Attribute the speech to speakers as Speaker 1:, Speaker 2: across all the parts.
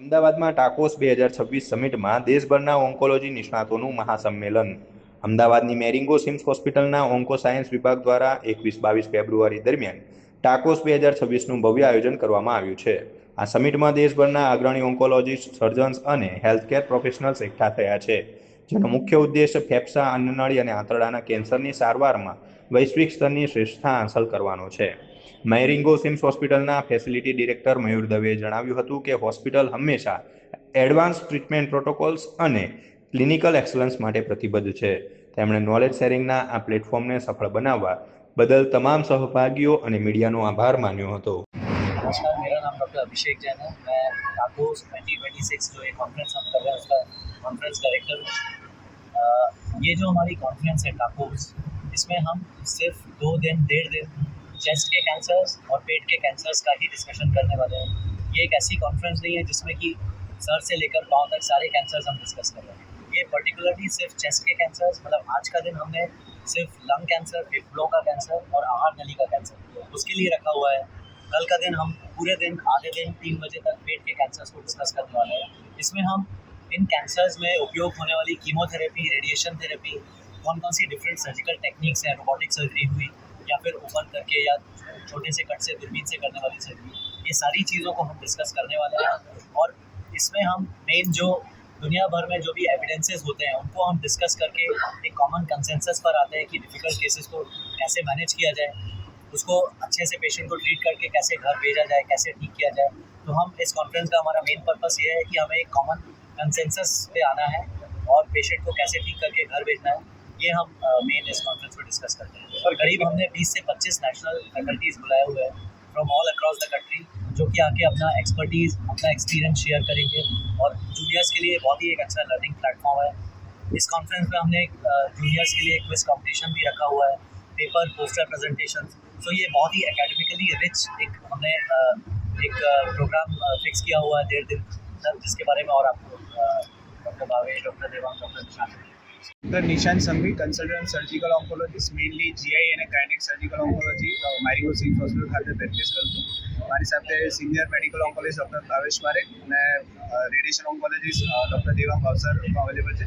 Speaker 1: અમદાવાદમાં ટાકોસ બે હજાર છવ્વીસ સમિટમાં દેશભરના ઓન્કોલોજી નિષ્ણાતોનું મહાસંમેલન. અમદાવાદની મેરિંગો સિમ્સ હોસ્પિટલના ઓન્કો સાયન્સ વિભાગ દ્વારા એકવીસ બાવીસ ફેબ્રુઆરી દરમિયાન ટાકોસ બે હજાર છવ્વીસનું ભવ્ય આયોજન કરવામાં આવ્યું છે. આ સમિટમાં દેશભરના અગ્રણી ઓન્કોલોજીસ્ટ, સર્જન્સ અને હેલ્થકેર પ્રોફેશનલ્સ એકઠા થયા છે. જેનો મુખ્ય ઉદ્દેશ ફેફસા અન્નનળી અને આંતરડાના કેન્સરની સારવારમાં વૈશ્વિક સ્તરની શ્રેષ્ઠતા હાંસલ કરવાનો છે મેરિંગો સિમ્સ હોસ્પિટલના ફેસિલિટી ડિરેક્ટર મયુર દવેએ જણાવ્યું હતું કે હોસ્પિટલ હંમેશા એડવાન્સ ટ્રીટમેન્ટ પ્રોટોકોલ્સ અને ક્લિનિકલ એક્સલન્સ માટે પ્રતિબદ્ધ છે તેમણે નોલેજ શેરિંગના આ પ્લેટફોર્મને સફળ બનાવવા બદલ તમામ સહભાગીઓ અને મીડિયાનો આભાર માન્યો હતો
Speaker 2: नमस्कार मेरा नाम डॉक्टर अभिषेक जैन है मैं टाकोस 2026 जो ये कॉन्फ्रेंस हम कर रहे हैं उसका कॉन्फ्रेंस डायरेक्टर हूँ अ, ये जो हमारी कॉन्फ्रेंस है टाकोस इसमें हम सिर्फ़ दो दिन, डेढ़ दिन चेस्ट के कैंसर्स और पेट के कैंसर्स का ही डिस्कशन करने वाले हैं। ये एक ऐसी कॉन्फ्रेंस नहीं है जिसमें कि सर से लेकर पाँव तक सारे कैंसर्स हम डिस्कस कर रहे हैं। ये पर्टिकुलरली सिर्फ़ चेस्ट के कैंसर्स मतलब आज का दिन हमने सिर्फ़ लंग कैंसर फेफड़ों का कैंसर और आहार नली का कैंसर उसके लिए रखा हुआ है। कल का दिन हम पूरे दिन, आधे दिन, तीन बजे तक पेट के कैंसर्स को डिस्कस करने वाले हैं। इसमें हम इन कैंसर्स में उपयोग होने वाली कीमोथेरेपी रेडिएशन थेरेपी कौन कौन सी डिफरेंट सर्जिकल टेक्निक्स हैं रोबोटिक सर्जरी हुई, या फिर ओपन करके या छोटे से, कट से, दूरबीन से करने वाली सर्जरी ये सारी चीज़ों को हम डिस्कस करने वाले हैं। और इसमें हम मेन जो दुनिया भर में जो भी एविडेंसेस होते हैं, उनको हम डिस्कस करके एक कॉमन कंसेंसस पर आते हैं कि डिफ़िकल्ट केसेस को कैसे मैनेज किया जाए, उसको अच्छे से पेशेंट को ट्रीट करके कैसे घर भेजा जाए, कैसे ठीक किया जाए। तो हम इस कॉन्फ्रेंस का हमारा मेन पर्पस ये है कि हमें एक कॉमन कंसेंसस पे आना है और पेशेंट को कैसे ठीक करके घर भेजना है ये हम मेन इस कॉन्फ्रेंस में डिस्कस करते हैं। और करीब हमने 20 से 25 नेशनल फैकल्टीज बुलाए हुए हैं from all across the country जो कि आके अपना एक्सपर्टीज अपना एक्सपीरियंस शेयर करेंगे। और जूनियर्स के लिए बहुत ही एक अच्छा लर्निंग प्लेटफॉर्म है। इस कॉन्फ्रेंस में हमने जूनियर्स के लिए क्विज कॉम्पिटिशन भी रखा हुआ है पेपर पोस्टर प्रेजेंटेशन सो ये बहुत ही एकेडमिकली रिच एक हमने एक प्रोग्राम फिक्स किया हुआ है डेढ़ दिन तक जिसके बारे में और आपको Donc, on va aller le faire.
Speaker 3: Doctor Nishant Sanghvi consultant surgical oncologist mainly GI અને gynaec surgical oncology Marengo CIMS hospital ખાતે પ્રેક્ટિસ કરું છું મારી સાથે senior medical oncologist doctor Bhavesh Parekh અને રેડિયેશન ઓન્કોલોજીસ્ટ ડૉક્ટર દેવા ભાવસર અવેલેબલ છે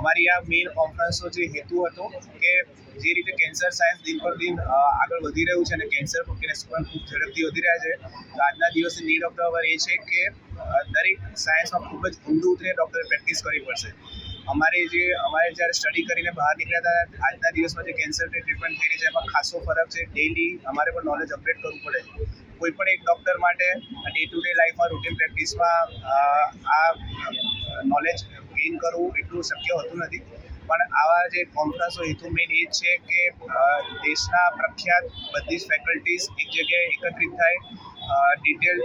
Speaker 3: અમારી આ મેઇન કોન્ફરન્સનો જે હેતુ હતો કે જે રીતે કેન્સર સાયન્સ દિન પર દિન આગળ વધી રહ્યું છે અને કેન્સર કેસ પણ ખૂબ ઝડપથી વધી રહ્યા છે। તો આજના દિવસની નીડ ઓફ ધ અવર એ છે કે દરેક સાયન્સમાં ખૂબ જ ઊંડું ઉતરીને ડૉક્ટરે પ્રેક્ટિસ કરવી પડશે। અમારે જે, અમારે જ્યારે સ્ટડી કરીને બહાર નીકળ્યા હતા, આજના દિવસમાં જે કેન્સરની ટ્રીટમેન્ટ થઈ રહી છે, એમાં ખાસો ફરક છે. ડેઇલી અમારે પણ નોલેજ અપડેટ કરવું પડે કોઈ પણ એક ડૉક્ટર માટે ડે ટુ ડે લાઈફમાં રૂટીન પ્રેક્ટિસમાં આ નોલેજ ગેઇન કરવું એટલું શક્ય હોતું નથી. પણ આવા જે કોન્ફરન્સનો હેતુ મેઇન એ છે કે દેશના પ્રખ્યાત બધી જ ફેકલ્ટીઝ એક જગ્યાએ એકત્રિત થાય. Detail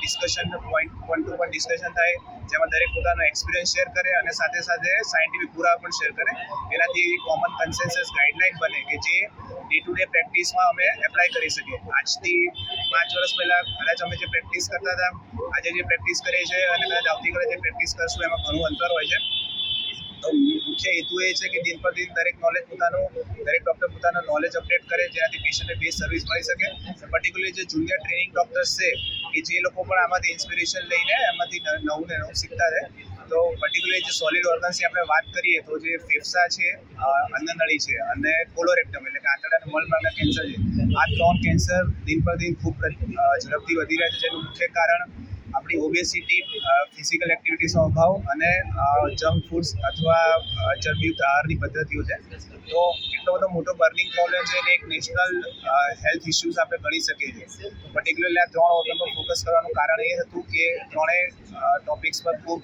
Speaker 3: discussion point one to one discussion થાય, જેમાં દરેક પોતાનો એક્સપિરિયન્સ શેર કરે અને સાથે સાથે સાયન્ટિફિક પુરાવા પણ શેર કરે. એનાથી કોમન કન્સેન્સસ ગાઈડલાઇન બને કે જે ડે ટુ ડે પ્રેક્ટિસમાં અમે એપ્લાય કરી શકીએ. આજથી પાંચ વર્ષ પહેલાં કદાચ અમે જે પ્રેક્ટિસ કરતા હતા, આજે જે પ્રેક્ટિસ કરીએ છીએ અને કદાચ આવતીકાલે જે પ્રેક્ટિસ કરશું, એમાં ઘણું અંતર હોય છે. મુખ્ય હેતુ એ છે કે દિન પર દિન દરેક નોલેજ પોતાનું દરેક ડૉક્ટર પોતાનું નોલેજ અપડેટ કરે જેનાથી પેશન્ટને બેસ્ટ સર્વિસ મળી શકે. પર્ટિક્યુલરલી જે જુનિયર ટ્રેનિંગ ડૉક્ટર્સ છે કે જે લોકો પણ આમાંથી ઇન્સ્પિરેશન લઈને એમાંથી નવું ને નવું શીખતા રહે તો પર્ટિક્યુલરલી જે સોલિડ ઓર્ગન્સની આપણે વાત કરીએ તો જે ફેફસા છે અ, અન્નનળી છે અને કોલોરેક્ટમ એટલે કે આંતરડા અને કેન્સર છે. આ ત્રણ કેન્સર દિન પર દિન ખૂબ ઝડપથી વધી રહ્યા છે જેનું મુખ્ય કારણ આપણી ઓબેસિટી ફિઝિકલ એક્ટિવિટીસનો અભાવ અને જંક ફૂડ્સ અથવા ચરબીયુક્ત આહારની પદ્ધતિઓ છે. તો એટલો બધો મોટો બર્નિંગ પ્રોબ્લેમ છે એને એક નેશનલ હેલ્થ ઇસ્યુઝ આપણે ગણી શકીએ છીએ. પર્ટિક્યુલરલી આ ત્રણ ઓર્ગન પર ફોકસ કરવાનું કારણ એ હતું કે ત્રણેય ટોપિક્સ પર ખૂબ